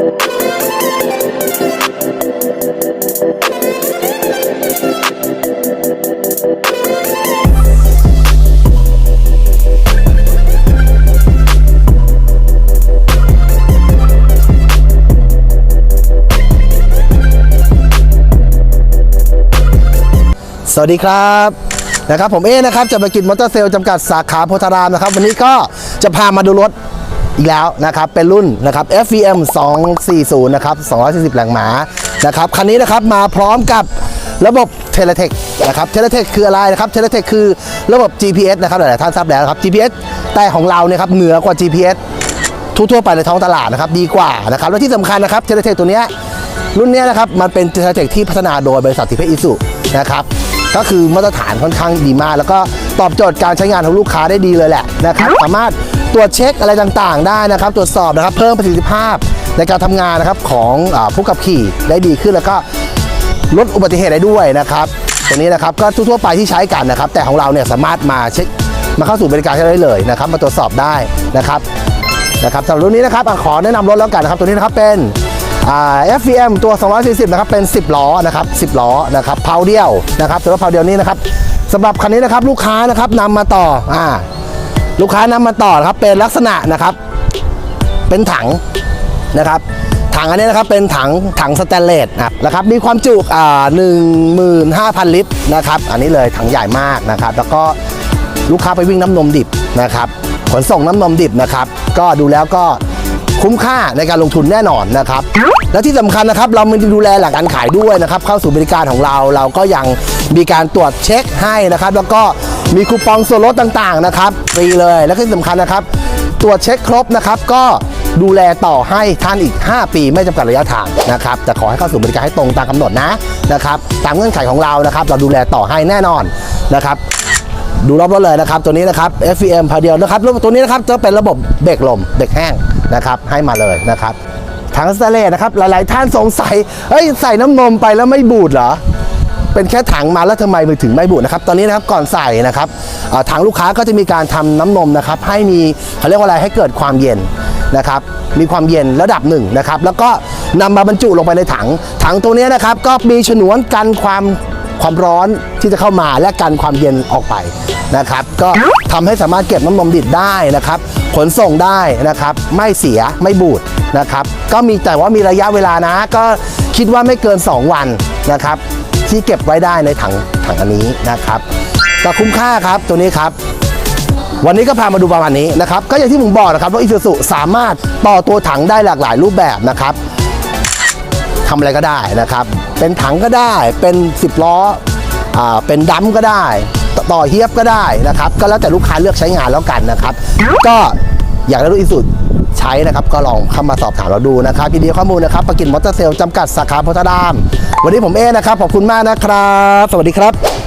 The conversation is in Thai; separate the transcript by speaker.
Speaker 1: สวัสดีครับนะครับผมเอนะครับจะไปกินมอเตอร์เซลจำกัดสาขาโพธารามนะครับ วันนี้ก็จะพามาดูรถ อีกแล้วนะครับเป็นรุ่นนะครับ FVM 240นะครับ240 แรงม้านะครับคันนี้นะครับมาพร้อมกับระบบเทเลเทคนะครับเทเลเทคคืออะไรนะครับเทเลเทคคือระบบ GPS นะครับหลายๆท่านทราบแล้วครับ GPS แต่ของเราเนี่ยครับเหนือกว่า GPS ทั่วๆไปในท้องตลาดนะครับดีกว่านะครับและที่สำคัญนะครับเทเลเทคตัวเนี้ยรุ่นเนี้ยนะครับมันเป็นเทเลเทคที่พัฒนาโดยบริษัททิเพอิสุนะครับก็คือมาตรฐานค่อนข้างดีมาก แล้วก็ตอบโจทย์การใช้งานของลูกค้าได้ดีเลยแหละนะครับสามารถ ตรวจเช็คอะไรต่างๆ ได้นะครับ ตรวจสอบนะครับ เพิ่มประสิทธิภาพในการทำงานนะครับของอผู้ขับขี่ได้ดีขึ้นแล้วก็ลดอุบัติเหตุได้ด้วยนะครับ ตรงนี้นะครับก็ทั่วๆไปที่ใช้กันนะครับ แต่ของเราเนี่ยสามารถมาเช็คมาเข้าสู่บริการได้เลยนะครับ มาตรวจสอบได้นะครับนะครับสำหรับรุ่นนี้นะครับอขอแนะนำรถแล้วกันนะครับ ตัวนี้นะครับเป็น FVM ตัว 240 นะครับ เป็น 10 ล้อ นะครับ 10 ล้อ นะครับ เพาเดียว นะครับตัวเพาเดียวนี้นะครับสำหรับคันนี้นะครับ ลูกค้านะครับนำมาต่อ อ่า ลูกค้านำมาต่อครับเป็นลักษณะนะครับ เป็นถังนะครับถังอันนี้นะครับเป็นถังถังสแตนเลสนะครับมีความจุอ่าหนึ่งหมื่นห้าพันลิตรนะครับอันนี้เลยถังใหญ่มากนะครับ แล้วก็ลูกค้าไปวิ่งน้ำนมดิบนะครับขนส่งน้ำนมดิบนะครับ ก็ดูแล้วก็คุ้มค่าในการลงทุนแน่นอนนะครับ และที่สำคัญนะครับ เรามีดูแลหลังการขายด้วยนะครับ เข้าสู่บริการของเราเราก็ยังมีการตรวจเช็คให้นะครับ แล้วก็ มีคูปองส่วนลดต่างๆนะครับฟรีเลยและที่สำคัญนะครับ ตรวจเช็คครบนะครับ ก็ดูแลต่อให้ท่านอีก 5 ปีไม่จำกัดระยะทางนะครับแต่ขอให้เข้าสู่บริการให้ตรงตามกำหนดนะนะครับตามเงื่อนไขของเรานะครับ เราดูแลต่อให้แน่นอนนะครับดูรอบรถเลยนะครับ ตัวนี้นะครับ FVM พาเดียวนะครับแล้วตัวนี้นะครับจะเป็นระบบเบรกลมเบรกแห้งนะครับให้มาเลยนะครับถังสแตเลนะครับหลายๆท่านสงสัยเฮ้ยใส่น้ำนมไปแล้วไม่บูดเหรอ เป็นแค่ถังมาแล้วทำไมมือถึงไม่บูดนะครับตอนนี้นะครับก่อนใส่นะครับเอ่อทางลูกค้าก็จะมีการทำน้ำนมนะครับให้มีเขาเรียกว่าอะไรให้เกิดความเย็นนะครับมีความเย็นระดับหนึ่งนะครับแล้วก็นำมาบรรจุลงไปในถัง ถังตัวนี้นะครับก็มีฉนวนกันความความร้อนที่จะเข้ามาและกันความเย็นออกไปนะครับ ก็ทำให้สามารถเก็บน้ำนมดิบได้นะครับ ขนส่งได้นะครับ ไม่เสียไม่บูดนะครับ ก็มีแต่ว่ามีระยะเวลานะ ก็คิดว่าไม่เกิน 2 วันนะครับ ที่เก็บไว้ได้ในถังถังอันนี้นะครับก็คุ้มค่าครับตัวนี้ครับ วันนี้ก็พามาดูประมาณนี้นะครับ ก็อย่างที่ผมบอกนะครับว่าอิ u สุสามารถต่อตัวถังได้หลากหลายรูปแบบนะครับทำอะไรก็ได้นะครับ เป็นถังก็ได้เป็น 10 ล้ออ่าเป็นดัมก็ได้ ต่อเฮียบก็ได้นะครับ ก็แล้วแต่ลูกค้าเลือกใช้งานแล้วกันนะครับ ก็ อยากได้รถอิสุใช้นะครับ ก็ลองเข้ามาสอบถามเราดูนะครับพีดีข้อมูลนะครับประกินมอเตอร์เซลจำกัดสาขาโพธาราม วันนี้ผมเอนะครับ ขอบคุณมากนะครับ สวัสดีครับ